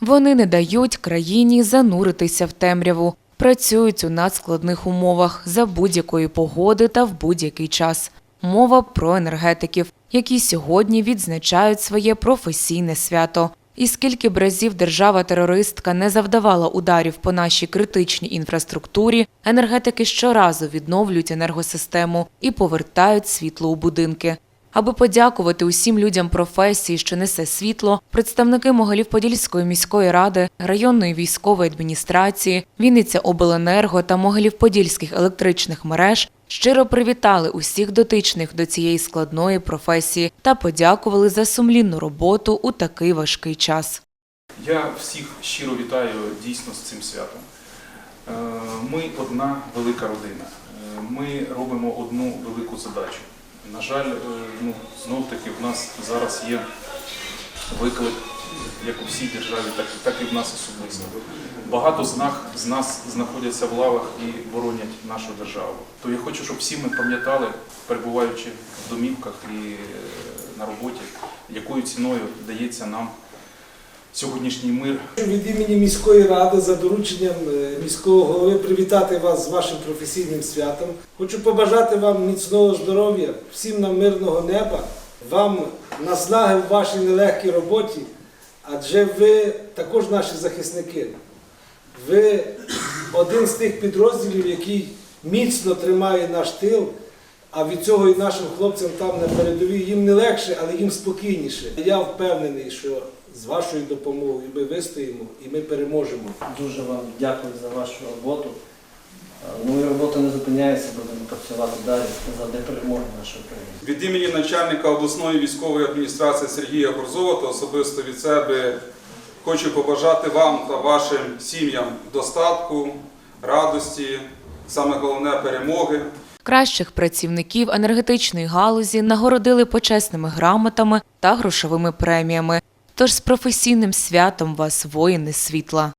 Вони не дають країні зануритися в темряву, працюють у надскладних умовах за будь-якої погоди та в будь-який час. Мова про енергетиків, які сьогодні відзначають своє професійне свято. І скільки б разів держава-терористка не завдавала ударів по нашій критичній інфраструктурі, енергетики щоразу відновлюють енергосистему і повертають світло у будинки. Аби подякувати усім людям професії, що несе світло, представники Могилів-Подільської міської ради, районної військової адміністрації, Вінниця Обленерго та Могилів-Подільських електричних мереж щиро привітали усіх дотичних до цієї складної професії та подякували за сумлінну роботу у такий важкий час. Я всіх щиро вітаю дійсно з цим святом. Е, Ми одна велика родина. Е, Ми робимо одну велику задачу. На жаль, е, ну, знов таки в нас зараз є виклик, як у всій державі, так, так і в нас особисто. Багато з нас знаходяться в лавах і боронять нашу державу. То я хочу, щоб всі ми пам'ятали, перебуваючи в домівках і е, на роботі, якою ціною дається нам сьогоднішній мир Від імені міської ради за дорученням е, міського голови привітати вас з вашим професійним святом. Хочу побажати вам міцного здоров'я, всім нам мирного неба, вам наснаги в вашій нелегкій роботі, адже ви також наші захисники. Ви один з тих підрозділів, який міцно тримає наш тил, а від цього і нашим хлопцям там на передовій їм не легше, але їм спокійніше. Я впевнений, що з вашою допомогою ми вистоїмо і ми переможемо. Дуже вам дякую за вашу роботу. Е, Ну робота не зупиняється, будемо працювати далі заради перемоги нашої країни. Від імені начальника обласної військової адміністрації Сергія Борзова та особисто від себе хочу побажати вам та вашим сім'ям достатку, радості, саме головне перемоги. Кращих працівників енергетичної галузі нагородили почесними грамотами та грошовими преміями. Тож з професійним святом вас, воїни світла!